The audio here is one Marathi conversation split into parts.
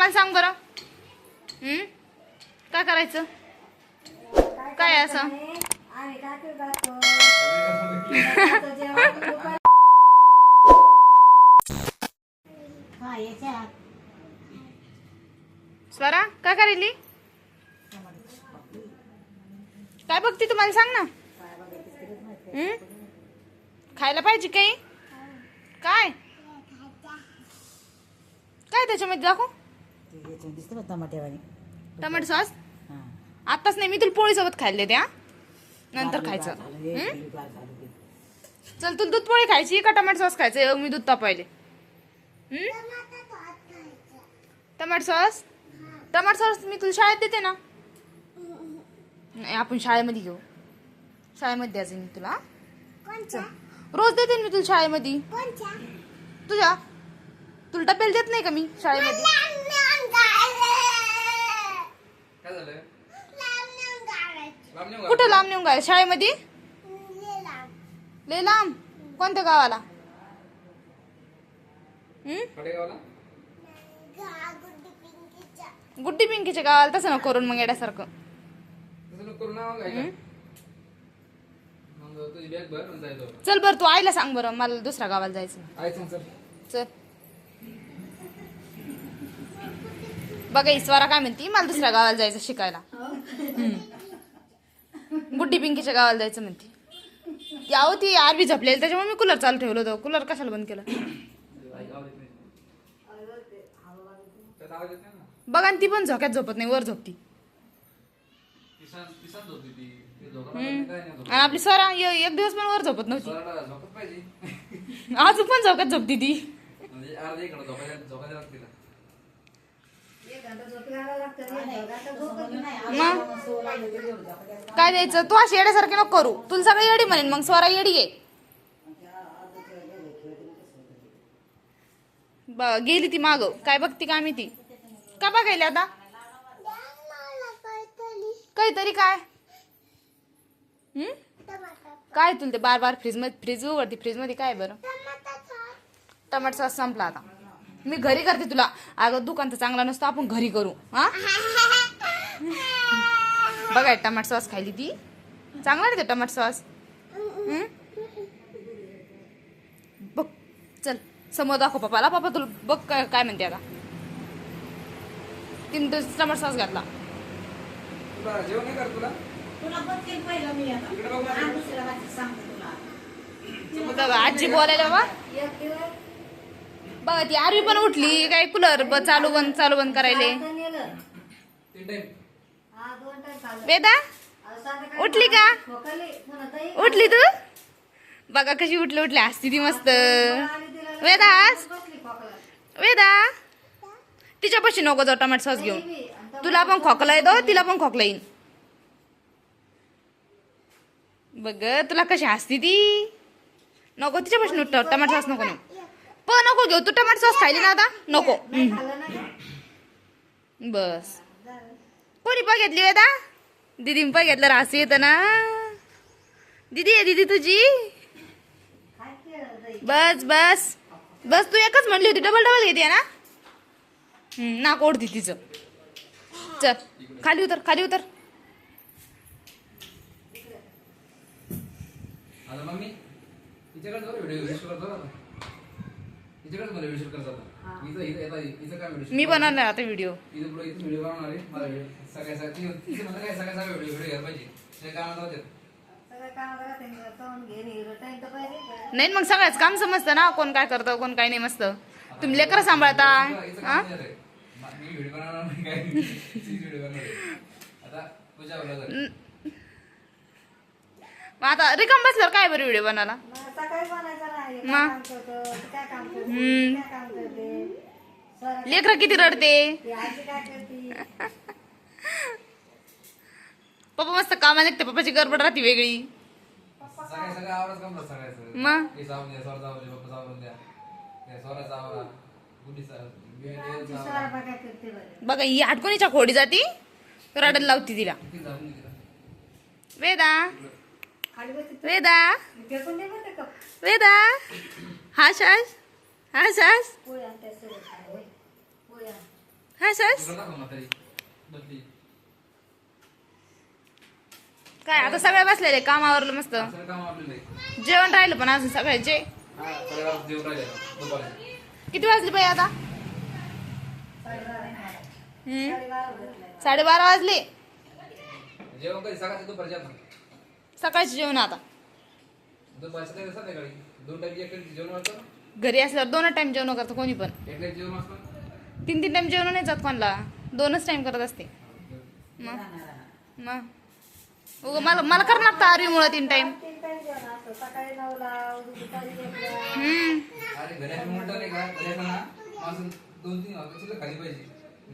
मला सांग बरं? काय करायचं? काय असं? स्वरा काय करायली? काय बघते तू मला सांग ना. हं? खायला पाहिजे काही? काय? काय त्याच्यामध्ये दाखव. दिसतं टमाटर सॉस? हा. आताच नाही मी तुला पोळी सोबत खायला देते हा नंतर खायचं. हं? चल तुला दूध पोळी खायची का टमाटर सॉस खायचं? एवढं मी दूध तापायले हं? टमाटर सॉस? टमाटर सॉस मी तुला शाळेत देते ना. नाही आपण शाळेमध्ये घेऊ. शाळेमध्ये द्यायचं मी तुला. चल. रोज देते ना मी तुला शाळेमध्ये. तुझ्या? तुला डब्याला देत नाही का मी शाळेमध्ये काय झालं लांब नेऊ का? कुठं लांब नेऊन काय शाळेमध्ये? लय लांब. कोणत्या गावाला? गुड्डी पिंकीच्या गावाला. तसं नको करून मग येण्यासारखं ना चल बरं तू आईला सांग बरं. मला दुसऱ्या गावाला जायचं चल. बघा ईश्वरा काय म्हणती? मला दुसऱ्या गावाला जायचं शिकायला. गुड्डी पिंकीच्या गावाला जायचं म्हणती. यावं ती आरबी झपलेली त्याच्यामुळे मी कूलर चालू ठेवलं होतं. कूलर कशाला बंद केलं? बघा ती पण झोक्यात झोपत नाही वर झोपती. आणि आपली स्वरा य- एक दिवस पण वर झोपत नव्हती. अजून पण झोक्यात झोपती ती. मग? काय द्यायचं? तू अशी येड्यासारखी नको करू. तुला सगळं येडी म्हणेन. मग स्वरा येडी आहे ब- गेली ती माग. काय बघती काय मी ती का बघायला आता? काहीतरी काय? हं? काय तुला ते बार बार फ्रीजमध्ये फ्रीज उघडती. फ्रीजमध्ये काय बरं? टमाटर सॉस संपला आता. मी घरी करते तुला. अगं दुकान तर चांगला नसतो आपण घरी करू. हा? बघा टमाटर सॉस खायली ती. चांगला नाही ते टमाटर सॉस? बघ चल. समोर दाखव पप्पाला. पप्पा तुला बघ काय काय म्हणते आता. तिने टमाटर सॉस घातला. तुला जेवण नाही कर तुला? तुला बघते पहिलं मी आता. इकडे बघ आणि माझ्या. दुसऱ्या बाबतीत सांगते तुला. बघा आजी बोलायला बाबा बघा ती आरवी पण उठली. काय कूलर ब चालू बंद चालू बंद करायले. वेदा उठली का? उठली तू? बघा कशी उठली उठली. असती ती मस्त. वेदा आज? वेदा तिच्यापाशी नको जाऊ टमाट सॉस घेऊन. तुला पण खोकला येतो तिला पण खोकला येईन. बघ तुला कशी हसती ती? नको तिच्यापाशी उठ टमाट सॉस नको नेऊ. पण नको घेऊ. तू टमाटर सॉस खायली ना आता? नको. ना. बस. कोणी बघितली वेदा दिदी पण घेतलं रास येतं ना. दिदी आहे दिदी तुझी? बस बस. बस तू एकच म्हणली होती. डबल डबल घेते ना? हम्म, नाक ओढती तिचं. चल खाली उतर खाली उतर. आता मम्मी तिच्याकडे जाऊ व्हिडिओ व्हिडिओ करतो आता तिच्याकडे मला व्हिडिओ करत आता इथं इथं येता इथं काय व्हिडिओ मी बनवणार आता व्हिडिओ इथं पुढे इथं व्हिडिओ बनवणार आहे. मला व्हिडिओ सगळ्या सगळ्या तिथं तिथं म्हणलं काय? सगळ्या सगळ्या व्हिडिओ व्हिडिओ घ्यायला पाहिजे ते कामात राहते सगळं काम करा त्यांनी खाऊन घे नी. टाइम तर पाहिजे. नाही मग सगळ्याच काम समजतं ना कोण काय करतं कोण काय नाही मस्त. तुम्ही लेकर सांभाळता. हा? आता रिकाम बसल्यावर काय बरं व्हिडिओ बनवला मग सकाळी बनायचं ना हे काय मग? हम्म. लेकरं किती रडते? ती आजी काय करते? पप्पा मस्त कामा निघते. पप्पाची गडबड राहते वेगळी. मग हे बघा ही आठवणीच्या खोडी जाती. रडत लावती तिला. वेदा? वेदा? वेदा? पोळी आणते सर पोळी आण. हाश काय आता सगळे बसलेले कामावरलं मस्त. जेवण राहिलं पण अजून सगळ्यांचे? हा जेवण किती वाजले बाई आता? साडेबारा वाजले. जेवण सकाळचं दुपारच्या आता. संध्याकाळी दोन एक टाइम जेवण घरी असल्यावर दोन टाइम जेवण करतो कोणी पण. एक टाइम जेवण असतं तीन तीन टाइम जेवण नाही जात कोणाला. दोनच टाइम करत असते. मग? राहणार, राहणार. मग? उगं मला मला करणार लागतं आरवीमुळं तीन टाइम तीन टाइम जेवण असतं सकाळी नऊला दुपारी एकला. हम्म. अरे घरी असं म्हणलं नाही का? घरी असं ना माणसं दोन तीन वाजता शिल्लक खाली पाहिजे.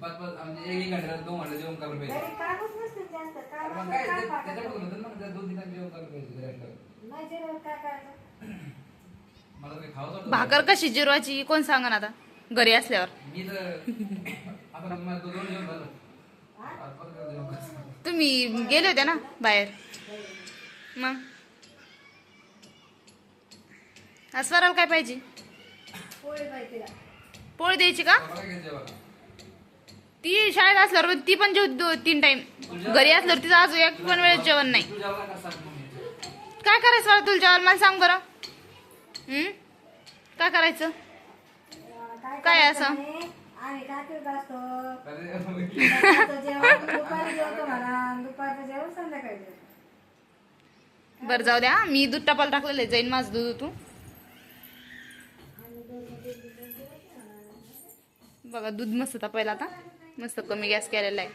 पाच पाच म्हणजे एक एक घंटा दोन घंटा जेवण करायला पाहिजे. घरी कामच नसतं जास्त. काम मग असलं काय काय ते- पाहतात? त्याच्याकडून होतं ना त्या दोन तीन टाइम जेवण करायला पाहिजे घरी असल्यावर नाही जेवण काय करायचं? मला काही खावंच वाटत भाकर कशी जिरवायची कोण सांगा ना आता घरी असल्यावर मी तर आता मला तो दोन जेवण झालं आज परत एकदा जेवण करायचं. तुम्ही गेले होते ना बाहेर मग आज स्वराला काय पाहिजे पोळी बाई तिला. पोळी द्यायची का मला काय घ्यायचं जेवायला? ती शाळेत असल्यावर ती पण जेव दो- तीन टाइम घरी असल्यावर तिचं आज एक पण वेळेस जेवण नाही. काय करायचं मला तुला जेवण मला सांग बरं. हम्म? काय करायचं? काय असं? बर बरं जाऊ द्या. मी दूध टपाल टाकलेलं आहे. जाईन माझं दूध तू बघा दूध मस्त तापायला आता. मस्त कमी गॅस केलेला आहे.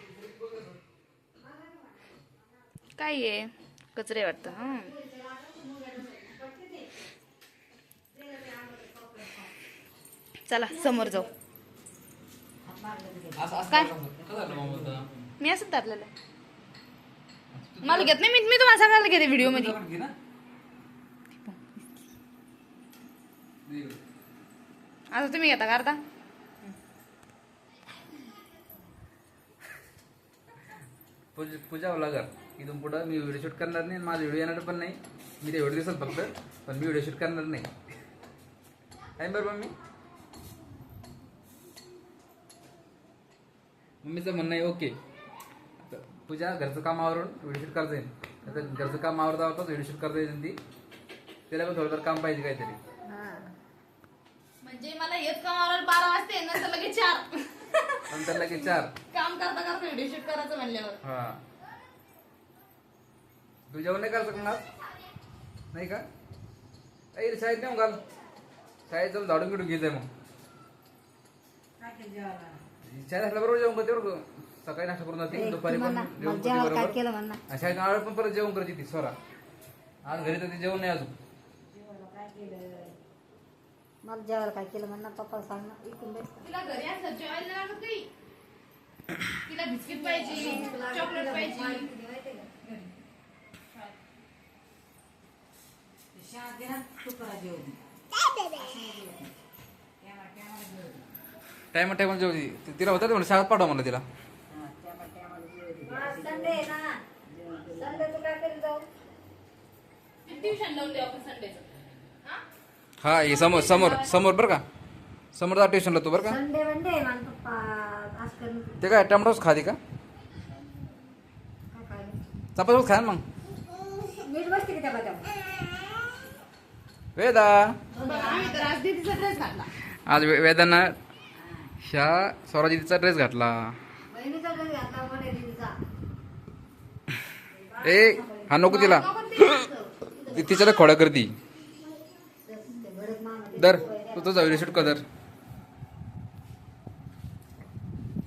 काय आहे? कचरे वाटतं हा. चला समोर जाऊ. काय? मी असं धरलेलं मला घेत नाही मी मी तुम्हाला सांगायला घेते व्हिडिओमध्ये. आता तुम्ही घेता का अर्धा? पूजा पूजा लागल. इथून पुढं मी व्हिडिओ शूट करणार नाही माझा व्हिडिओ येणार पण नाही. मी ते व्हिडिओ दिसत फक्त पण मी व्हिडिओ शूट करणार नाही. आहे बरं मम्मी मम्मीचं म्हणणं आहे ओके पूजा घरचं काम आवरून व्हिडिओ शूट करता येईल. आता घरचं काम आवरता आवरताच व्हिडिओ शूट करता येईल ती. त्याला पण थोडंफार काम पाहिजे काहीतरी. म्हणजे मला हेच कामावर बारा वाजते नंतर लगेच चार. नंतर लगेच चार. व्हिडिओ शूट करायचं म्हणल्यावर. हा. तू जेवण नाही करत का? नाही का? आई शाळेत नेऊन घाल. शाळेत जाऊन झाडून बिडून घेत मग. टाकीत जेवायला. शाळेत असल्या बरोबर जेवण करते बरोबर सकाळी नाश्ता करून जाते दुपारी पण जेवण मग करते जेवायला काय बरोबर केलं म्हणा आणि शाळेत आल्यावर पण परत जेवण करते ती स्वरा आज घरी तर ती जेवण नाही अजून. जेवायला काय केलं? मला जेवायला काय केलं म्हणणार पप्पा सांग ना. इकडून बस. तिला घरी असलं जेवायला लागत काही तिला बिस्किट पाहिजे चॉकलेट पाहिजे. टाइम टाइम जेवती ती- तिला होतं म्हणलं शाळेत पाठवा म्हणलं तिला. हा? हे समोर समोर समोर बरं का. समोर जा ट्युशनला तू बरं का. ते काय टमाटोच खाते का? काय खायला? चपाती खा ना मग? मीठ बसते की त्या बदाम वेदा. आज दीदीचा ड्रेस घातला आज वे- वेदांना ह्या स्वराजीचा ड्रेस घातला. बहिणीचा घरी घातला मोठ्या दिदीचा. ए हा नको तिला. ती तिच्याला खोडा करती. ते ते दर तू तुझा व्हिडिओ शूट कर दर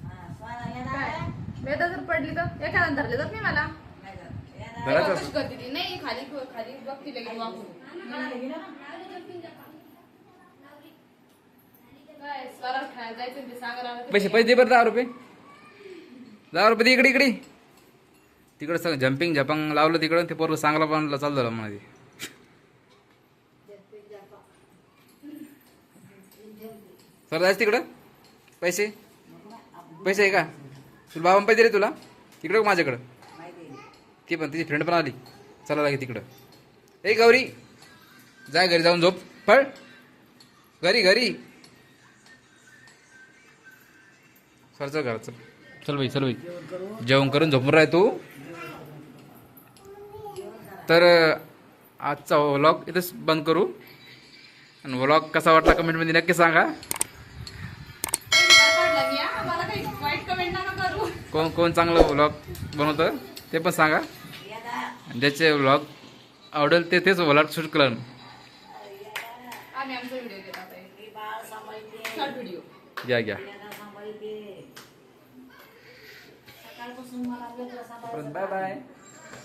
हा, स्वारा येणार आहे. वेदा जर धरले जात नाही मला. धरायचं कशी करते ती नाही. खाली खाली बघती लगेच वाकून काय स्वराला खेळायला जायचं ते सांगायला लागलं. पैसे पैसे दे बरं दहा रुपये. दहा रुपये दे इकडे इकडे. तिकडे सगळं जम्पिंग झपांग लावलं तिकडं ते पोरं चांगलं पण चालू झालं ते. सर जायचं तिकडं? पैसे? पैसे आहे का? तुला बाबा पैसे दिले तुला? तिकडं माझ्याकडं? ती पण तिची फ्रेंड पण आली. चला लागे तिकडं. ए गौरी. जाय घरी जाऊन झोप. पळ. घरी घरी. सर चल घरात चल. चल भाई चल भाई जेवण करून झोपून राह तू. तर आजचा व्लॉग इथंच बंद करू. आणि व्लॉग कसा वाटला कमेंटमध्ये नक्की सांगा मला काही वाईट कमेंट नका करू कोण कोण चांगलं व्लॉग बनवतं ते पण सांगा. ज्याचे व्लॉग आवडेल ते तेच व्लॉग शूट करा घ्या घ्या. बाय बाय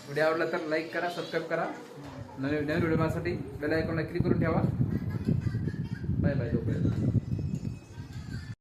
व्हिडिओ आवडला तर लाईक करा सबस्क्राईब करा. नवीन नवीन व्हिडिओ माझ्यासाठी बेल आयकॉनला क्लिक करून ठेवा. Bye bye